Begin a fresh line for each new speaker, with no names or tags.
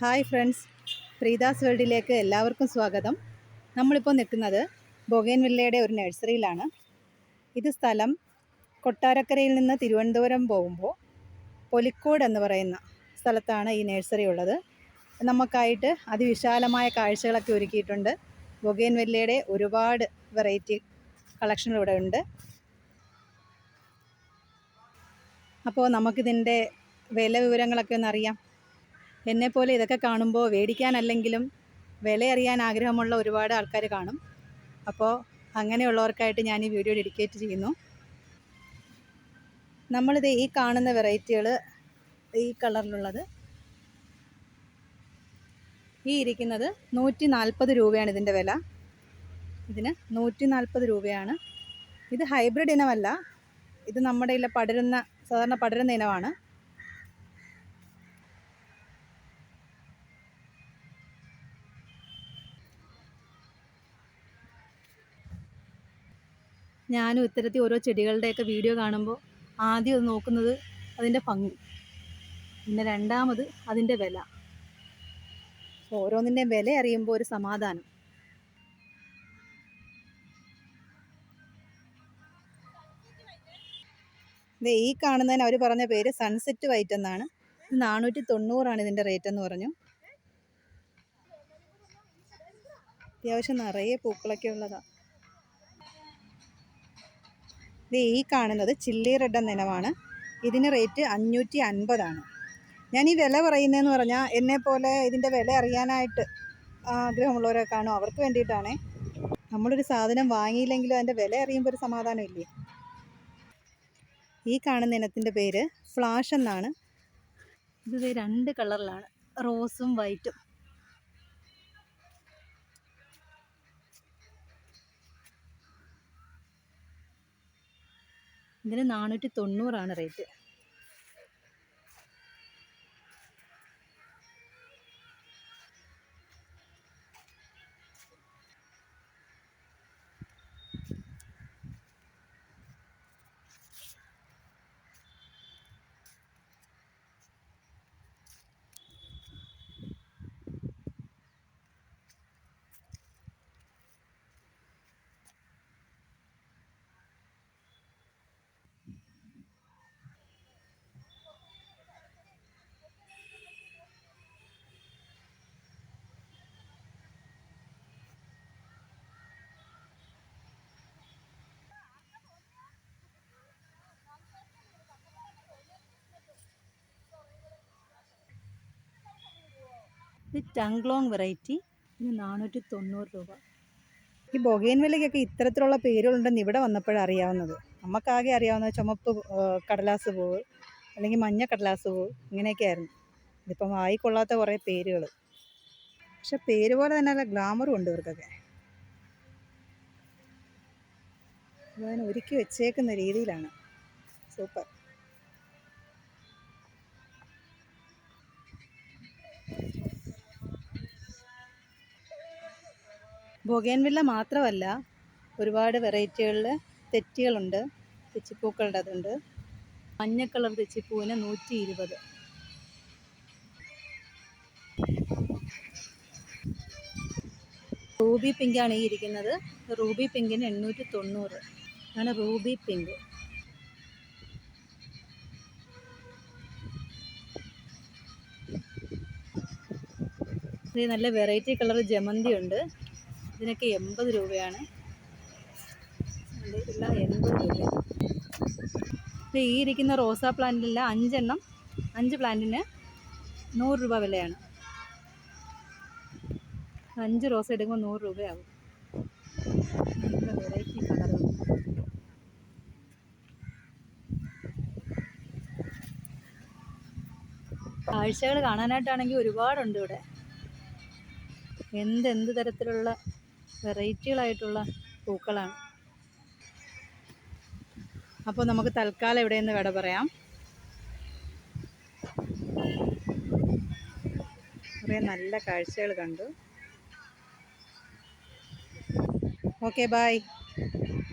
Hi friends. പ്രീതാസ് വേൾഡിലേക്ക് എല്ലാവർക്കും സ്വാഗതം. നമ്മളിപ്പോൾ നിൽക്കുന്നത് ബൊഗേൻവില്ലയുടെ ഒരു നഴ്സറിയിലാണ്. ഇത് സ്ഥലം കൊട്ടാരക്കരയിൽ നിന്ന് തിരുവനന്തപുരം പോകുമ്പോൾ പൊലിക്കോട് എന്ന് പറയുന്ന സ്ഥലത്താണ് ഈ നഴ്സറി ഉള്ളത്. നമുക്കായിട്ട് അതിവിശാലമായ കാഴ്ചകളൊക്കെ ഒരുക്കിയിട്ടുണ്ട്. ബൊഗേൻവില്ലയുടെ ഒരുപാട് വെറൈറ്റി കളക്ഷനുകൾ ഇവിടെ ഉണ്ട്. അപ്പോൾ നമുക്കിതിന്റെ വില വിവരങ്ങളൊക്കെ ഒന്ന് അറിയാം. എന്നെപ്പോലെ ഇതൊക്കെ കാണുമ്പോൾ മേടിക്കാനല്ലെങ്കിലും വില അറിയാൻ ആഗ്രഹമുള്ള ഒരുപാട് ആൾക്കാർ കാണും. അപ്പോൾ അങ്ങനെയുള്ളവർക്കായിട്ട് ഞാൻ ഈ വീഡിയോ ഡെഡിക്കേറ്റ് ചെയ്യുന്നു. നമ്മളിത് ഈ കാണുന്ന വെറൈറ്റികൾ ഈ കളറിലുള്ളത്. ഈ ഇരിക്കുന്നത് നൂറ്റി നാൽപ്പത് രൂപയാണ് ഇതിന്റെ വില. ഇതിന് നൂറ്റി നാൽപ്പത് രൂപയാണ്. ഇത് ഹൈബ്രിഡ് ഇനമല്ല. ഇത് നമ്മുടെ ഇല്ല പടരുന്ന സാധാരണ പടരുന്ന ഇനമാണ്. ഞാനും ഇത്തരത്തിൽ ഓരോ ചെടികളുടെയൊക്കെ വീഡിയോ കാണുമ്പോൾ ആദ്യം നോക്കുന്നത് അതിന്റെ ഭംഗി പിന്നെ രണ്ടാമത് അതിന്റെ വില. ഓരോന്നിന്റെയും വില അറിയുമ്പോൾ ഒരു സമാധാനം. ഇത് ഈ കാണുന്നതിന് അവർ പറഞ്ഞ പേര് സൺസെറ്റ് വൈറ്റ് എന്നാണ്. ഇത് നാനൂറ്റി തൊണ്ണൂറാണ് ഇതിന്റെ റേറ്റ് എന്ന് പറഞ്ഞു. അത്യാവശ്യം നിറയെ പൂക്കളൊക്കെ ഉള്ളതാണ് ഇത് ഈ കാണുന്നത് ചില്ലി റെഡ് എന്ന ഇനമാണ്. ഇതിന് റേറ്റ് അഞ്ഞൂറ്റി അൻപതാണ് ഞാൻ ഈ വില പറയുന്നതെന്ന് പറഞ്ഞാൽ എന്നെപ്പോലെ ഇതിന്റെ വില അറിയാനായിട്ട് ആഗ്രഹമുള്ളവരെ കാണും. അവർക്ക് വേണ്ടിയിട്ടാണേ. നമ്മളൊരു സാധനം വാങ്ങിയില്ലെങ്കിലും അതിന്റെ വില അറിയുമ്പോൾ ഒരു സമാധാനം ഇല്ലേ ഈ കാണുന്ന ഇനത്തിന്റെ പേര് ഫ്ലാഷ് എന്നാണ്. ഇത് രണ്ട് കളറിലാണ്. റോസും വൈറ്റും. ഇതിന് നാനൂറ്റി തൊണ്ണൂറാണ് റേറ്റ്. ഇത് ടങ്ക്ലോങ് വെറൈറ്റി ഇത് നാനൂറ്റി തൊണ്ണൂറ് രൂപ. ഈ ബൊഗേൻ വിലയ്ക്കൊക്കെ ഇത്തരത്തിലുള്ള പേരുകളുണ്ടെന്ന് ഇവിടെ വന്നപ്പോഴാണ് അറിയാവുന്നത്. നമുക്കാകെ അറിയാവുന്ന ചുമപ്പ് കടലാസ് പൂവ് അല്ലെങ്കിൽ മഞ്ഞ കടലാസ് പൂവ് ഇങ്ങനെയൊക്കെ ആയിരുന്നു ഇതിപ്പം വായിക്കൊള്ളാത്ത കുറേ പേരുകൾ പക്ഷെ പേര് പോലെ തന്നെ നല്ല ഗ്ലാമറും ഉണ്ട് ഇവർക്കൊക്കെ. അതിനെ ഒരുക്കി വെച്ചേക്കുന്ന രീതിയിലാണ്. സൂപ്പർ. ബൊഗേൻവില്ല മാത്രമല്ല ഒരുപാട് വെറൈറ്റികളിൽ തെറ്റികളുണ്ട് തെച്ചിപ്പൂക്കളുടെ അതുണ്ട്. മഞ്ഞ കളർ തെച്ചിപ്പൂവിന് നൂറ്റി ഇരുപത് റൂബി പിങ്കാണ് ഈ ഇരിക്കുന്നത്. റൂബി പിങ്കിന് എണ്ണൂറ്റി തൊണ്ണൂറ് ആണ് റൂബി പിങ്ക്. നല്ല വെറൈറ്റി കളർ ജമന്തി ഉണ്ട് ഇതിനൊക്കെ എൺപത് രൂപയാണ്. എൺപത് രൂപ. ഈ ഇരിക്കുന്ന റോസാ പ്ലാന്റിലെല്ലാം അഞ്ചെണ്ണം അഞ്ച് പ്ലാന്റിന് നൂറ് രൂപ വിലയാണ്. അഞ്ച് റോസ എടുക്കുമ്പോൾ നൂറ് രൂപയാകും കാഴ്ചകൾ കാണാനായിട്ടാണെങ്കിൽ ഒരുപാടുണ്ട് ഇവിടെ. എന്ത് എന്ത് തരത്തിലുള്ള വെറൈറ്റികളായിട്ടുള്ള പൂക്കളാണ്. അപ്പോൾ നമുക്ക് തൽക്കാലം ഇവിടെ നിന്ന് വിട പറയാം. കുറേ നല്ല കാഴ്ചകൾ കണ്ടു. Okay bye